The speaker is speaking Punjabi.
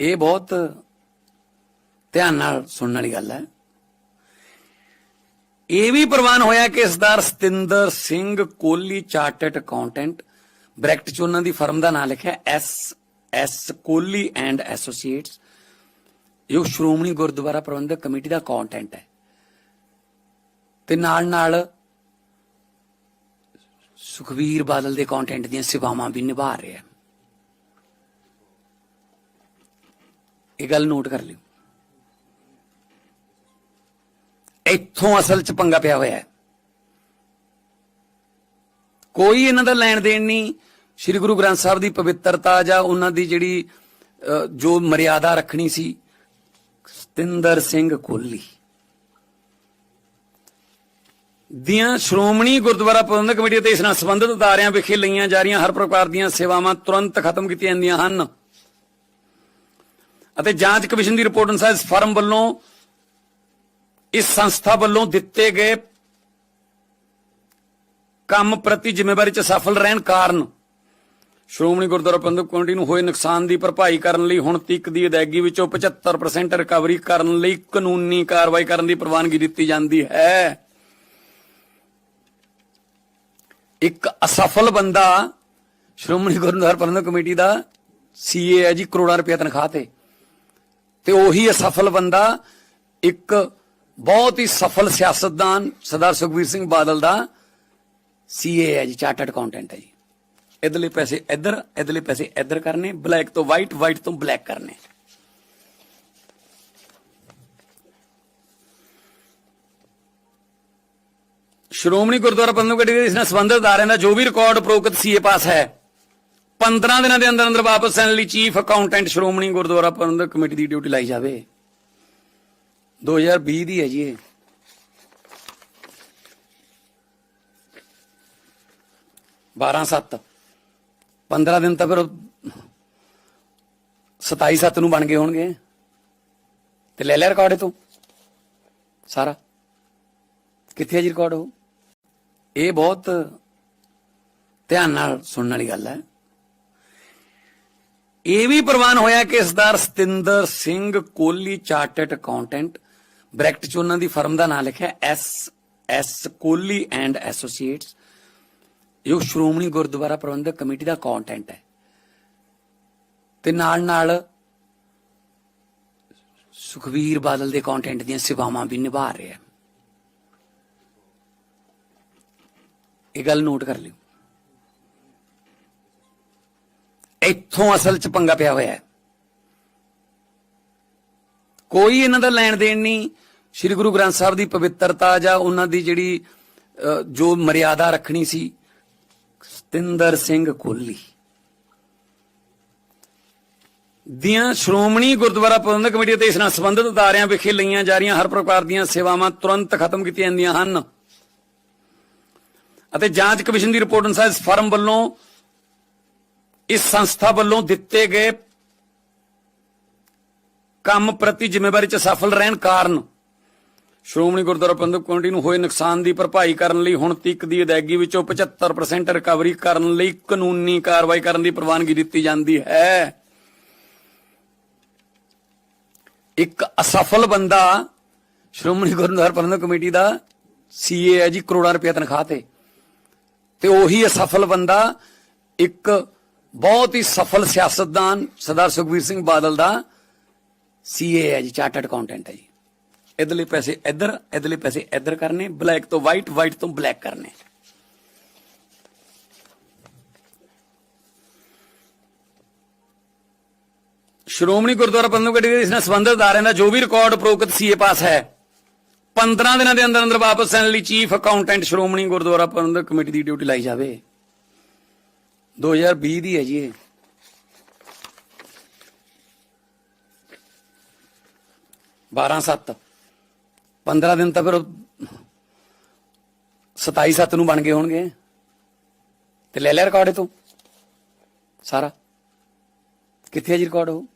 ਇਹ ਬਹੁਤ ਧਿਆਨ ਨਾਲ ਸੁਣਨ ਵਾਲੀ ਗੱਲ ਹੈ। ਇਹ ਵੀ ਪ੍ਰਵਾਨ ਹੋਇਆ ਕਿ Sardar Satinder Singh Kohli chartered accountant bracket ਚ ਉਹਨਾਂ ਦੀ ਫਰਮ ਦਾ ਨਾਮ ਲਿਖਿਆ, S S Kohli and associates. ਇਹ ਸ਼੍ਰੋਮਣੀ ਗੁਰਦੁਆਰਾ ਪ੍ਰਬੰਧਕ ਕਮੇਟੀ ਦਾ ਅਕਾਊਂਟੈਂਟ ਹੈ। ਤੇ ਨਾਲ ਨਾਲ ਸੁਖਵੀਰ ਬਾਦਲ ਦੇ ਅਕਾਊਂਟੈਂਟ ਦੀਆਂ ਸੇਵਾਵਾਂ ਵੀ ਨਿਭਾ ਰਿਹਾ ਹੈ। ਇਹ ਗੱਲ ਨੋਟ ਕਰ ਲਿਓ। ਇੱਥੋਂ ਅਸਲ ਚ ਪੰਗਾ ਪਿਆ ਹੋਇਆ ਹੈ। ਕੋਈ ਇਹਨਾਂ ਦਾ ਲੈਣ ਦੇਣ ਨਹੀਂ। ਸ੍ਰੀ ਗੁਰੂ ਗ੍ਰੰਥ ਸਾਹਿਬ ਦੀ ਪਵਿੱਤਰਤਾ ਜਾਂ ਉਹਨਾਂ ਦੀ ਜਿਹੜੀ ਜੋ ਮਰਿਆਦਾ ਰੱਖਣੀ ਸੀ, ਸਤਿੰਦਰ ਸਿੰਘ ਕੋਹਲੀ ਦੀਆਂ ਸ਼੍ਰੋਮਣੀ ਗੁਰਦੁਆਰਾ ਪ੍ਰਬੰਧਕ ਕਮੇਟੀ ਅਤੇ ਇਸ ਨਾਲ ਸੰਬੰਧਿਤ ਅਦਾਰਿਆਂ ਵਿਖੇ ਲਈਆਂ ਜਾ ਰਹੀਆਂ ਹਰ ਪ੍ਰਕਾਰ ਦੀਆਂ ਸੇਵਾਵਾਂ ਤੁਰੰਤ ਖਤਮ ਕੀਤੀਆਂ ਜਾਂਦੀਆਂ ਹਨ। ਅਤੇ ਜਾਂਚ ਕਮਿਸ਼ਨ ਦੀ ਰਿਪੋਰਟ ਅਨੁਸਾਰ ਇਸ ਫਰਮ ਵੱਲੋਂ, ਇਸ ਸੰਸਥਾ ਵੱਲੋਂ ਦਿੱਤੇ ਗਏ ਕੰਮ ਪ੍ਰਤੀ ਜ਼ਿੰਮੇਵਾਰੀ ਚ ਸਫਲ ਰਹਿਣ ਕਾਰਨ ਸ਼੍ਰੋਮਣੀ ਗੁਰਦੁਆਰਾ ਪ੍ਰਬੰਧਕ ਕਮੇਟੀ ਨੂੰ ਹੋਏ ਨੁਕਸਾਨ ਦੀ ਭਰਪਾਈ ਕਰਨ ਲਈ ਹੁਣ ਤੱਕ ਦੀ ਅਦਾਇਗੀ ਵਿੱਚੋਂ 75% ਰਿਕਵਰੀ ਕਰਨ ਲਈ ਕਾਨੂੰਨੀ ਕਾਰਵਾਈ ਕਰਨ ਦੀ ਪ੍ਰਵਾਨਗੀ ਦਿੱਤੀ ਜਾਂਦੀ ਹੈ। ਇੱਕ ਅਸਫਲ ਬੰਦਾ ਸ਼੍ਰੋਮਣੀ ਗੁਰਦੁਆਰਾ ਪ੍ਰਬੰਧਕ ਕਮੇਟੀ ਦਾ ਸੀਏ ਹੈ ਜੀ ਕਰੋੜਾਂ ਰੁਪਏ ਤਨਖਾਹ ਤੇ। ਤੇ ਉਹੀ ਅਸਫਲ ਬੰਦਾ, ਇੱਕ ਬਹੁਤ ਹੀ ਸਫਲ ਸਿਆਸਤਦਾਨ, ਸਰਦਾਰ ਸੁਖਬੀਰ ਸਿੰਘ ਬਾਦਲ ਦਾ ਸੀਏ ਹੈ ਜੀ ਚਾਰਟਰਡ ਅਕਾਊਂਟੈਂਟ ਹੈ ਜੀ। ਇਧਰਲੇ ਪੈਸੇ ਇੱਧਰ, ਇਧਰਲੇ ਪੈਸੇ ਇੱਧਰ ਕਰਨੇ ਬਲੈਕ ਤੋਂ ਵਾਈਟ ਵਾਈਟ ਤੋਂ ਬਲੈਕ ਕਰਨੇ। ਸ਼੍ਰੋਮਣੀ ਗੁਰਦੁਆਰਾ ਪ੍ਰਬੰਧਕ ਕਮੇਟੀ ਦੇ ਇਸ ਨਾਲ ਸੰਬੰਧਿਤ ਅਦਾਰਿਆਂ ਦਾ ਜੋ ਵੀ ਰਿਕਾਰਡ ਉਪਰੋਕਤ ਸੀਏ ਪਾਸ ਹੈ 15 ਦਿਨਾਂ ਦੇ ਅੰਦਰ ਅੰਦਰ ਵਾਪਸ ਲੈਣ ਲਈ chief accountant Shiromani Gurdwara Parbandhak committee ਦੀ ਡਿਊਟੀ ਲਾਈ ਜਾਵੇ। 2020 ਦੀ ਹੈ ਜੀ ਇਹ। ਬਾਰਾਂ ਸੱਤ। 15 ਦਿਨ ਤਾਂ ਫਿਰ 27 ਸੱਤ ਨੂੰ ਬਣ ਗਏ ਹੋਣਗੇ। ਤੇ ਲੈ ਲਿਆ ਰਿਕਾਰਡ ਇਹ ਤੋਂ। ਸਾਰਾ। ਕਿੱਥੇ ਹੈ ਜੀ ਰਿਕਾਰਡ ਉਹ? ਇਹ ਬਹੁਤ ਧਿਆਨ ਨਾਲ ਸੁਣਨ ਵਾਲੀ ਗੱਲ ਹੈ। ਇਹ ਵੀ ਪ੍ਰਵਾਨ ਹੋਇਆ ਕਿ Sardar Satinder Singh Kohli chartered accountant bracket ਚ ਉਹਨਾਂ ਦੀ ਫਰਮ ਦਾ ਨਾਮ ਲਿਖਿਆ, S S Kohli and associates. ਜੋ ਸ਼੍ਰੋਮਣੀ ਗੁਰਦੁਆਰਾ ਪ੍ਰਬੰਧਕ ਕਮੇਟੀ ਦਾ ਅਕਾਊਂਟੈਂਟ ਹੈ। ਤੇ ਨਾਲ ਨਾਲ ਸੁਖਵੀਰ ਬਾਦਲ ਦੇ ਅਕਾਊਂਟੈਂਟ ਦੀਆਂ ਸੇਵਾਵਾਂ ਵੀ ਨਿਭਾ ਰਿਹਾ ਹੈ। ਇਹ ਗੱਲ ਨੋਟ ਕਰ ਲਿਓ। ਇੱਥੋਂ ਅਸਲ ਚ ਪੰਗਾ ਪਿਆ ਹੋਇਆ ਹੈ। ਕੋਈ ਇਹਨਾਂ ਦਾ ਲੈਣ ਦੇਣ ਨਹੀਂ। ਸ੍ਰੀ ਗੁਰੂ ਗ੍ਰੰਥ ਸਾਹਿਬ ਦੀ ਪਵਿੱਤਰਤਾ ਜਾਂ ਉਹਨਾਂ ਦੀ ਜਿਹੜੀ ਜੋ ਮਰਿਆਦਾ ਰੱਖਣੀ ਸੀ, ਸਤਿੰਦਰ ਸਿੰਘ ਕੋਹਲੀ ਦੀਆਂ ਸ਼੍ਰੋਮਣੀ ਗੁਰਦੁਆਰਾ ਪ੍ਰਬੰਧਕ ਕਮੇਟੀ ਅਤੇ ਇਸ ਨਾਲ ਸੰਬੰਧਿਤ ਅਦਾਰਿਆਂ ਵਿਖੇ ਲਈਆਂ ਜਾ ਰਹੀਆਂ ਹਰ ਪ੍ਰਕਾਰ ਦੀਆਂ ਸੇਵਾਵਾਂ ਤੁਰੰਤ ਖਤਮ ਕੀਤੀਆਂ ਜਾਂਦੀਆਂ ਹਨ। ਅਤੇ ਜਾਂਚ ਕਮਿਸ਼ਨ ਦੀ ਰਿਪੋਰਟ ਅਨੁਸਾਰ ਇਸ ਫਰਮ ਵੱਲੋਂ ਇਸ ਸੰਸਥਾ ਵੱਲੋਂ ਦਿੱਤੇ ਗਏ ਕੰਮ ਪ੍ਰਤੀ ਜ਼ਿੰਮੇਵਾਰੀ ਚ ਸਫਲ ਰਹਿਣ ਕਾਰਨ ਸ਼੍ਰੋਮਣੀ ਗੁਰਦੁਆਰਾ ਪ੍ਰਬੰਧਕ ਕਮੇਟੀ ਨੂੰ ਹੋਏ ਨੁਕਸਾਨ ਦੀ ਭਰਪਾਈ ਕਰਨ ਲਈ ਹੁਣ ਤੱਕ ਦੀ ਅਦਾਇਗੀ ਵਿੱਚੋਂ 75% ਰਿਕਵਰੀ ਕਰਨ ਲਈ ਕਾਨੂੰਨੀ ਕਾਰਵਾਈ ਕਰਨ ਦੀ ਪ੍ਰਵਾਨਗੀ ਦਿੱਤੀ ਜਾਂਦੀ ਹੈ। ਇੱਕ ਅਸਫਲ ਬੰਦਾ ਸ਼੍ਰੋਮਣੀ ਗੁਰਦੁਆਰਾ ਪ੍ਰਬੰਧਕ ਕਮੇਟੀ ਦਾ ਸੀਏ ਹੈ ਜੀ ਕਰੋੜਾਂ ਰੁਪਏ ਤਨਖਾਹ ਤੇ। ਤੇ ਉਹੀ ਅਸਫਲ ਬੰਦਾ ਇੱਕ ਬਹੁਤ ਹੀ ਸਫਲ ਸਿਆਸਤਦਾਨ ਸਰਦਾਰ ਸੁਖਬੀਰ ਸਿੰਘ ਬਾਦਲ ਦਾ ਸੀਏ ਹੈ ਜੀ ਚਾਰਟਰਡ ਅਕਾਊਂਟੈਂਟ ਹੈ ਜੀ। ਇਧਰਲੇ ਪੈਸੇ ਇੱਧਰ, ਇਧਰਲੇ ਪੈਸੇ ਇੱਧਰ ਕਰਨੇ ਬਲੈਕ ਤੋਂ ਵਾਈਟ ਵਾਈਟ ਤੋਂ ਬਲੈਕ ਕਰਨੇ। ਸ਼੍ਰੋਮਣੀ ਗੁਰਦੁਆਰਾ ਪ੍ਰਬੰਧਕ ਕਮੇਟੀ ਦੇ ਇਸ ਨਾਲ ਸੰਬੰਧਿਤ ਅਦਾਰਿਆਂ ਦਾ ਜੋ ਵੀ ਰਿਕਾਰਡ ਉਪਰੋਕਤ ਸੀਏ ਪਾਸ ਹੈ 15 ਦਿਨਾਂ ਦੇ ਅੰਦਰ ਅੰਦਰ ਵਾਪਸ ਲੈਣ ਲਈ chief accountant Shiromani Gurdwara Parbandhak committee ਦੀ ਡਿਊਟੀ ਲਾਈ ਜਾਵੇ। 2020 ਦੀ ਹੈ ਜੀ ਇਹ। ਬਾਰਾਂ ਸੱਤ। 15 ਦਿਨ ਤਾਂ ਫਿਰ 27 ਸੱਤ ਨੂੰ ਬਣ ਗਏ ਹੋਣਗੇ। ਤੇ ਲੈ ਲਿਆ ਰਿਕਾਰਡ ਇਹ ਤੋਂ। ਸਾਰਾ। ਕਿੱਥੇ ਹੈ ਜੀ ਰਿਕਾਰਡ ਉਹ?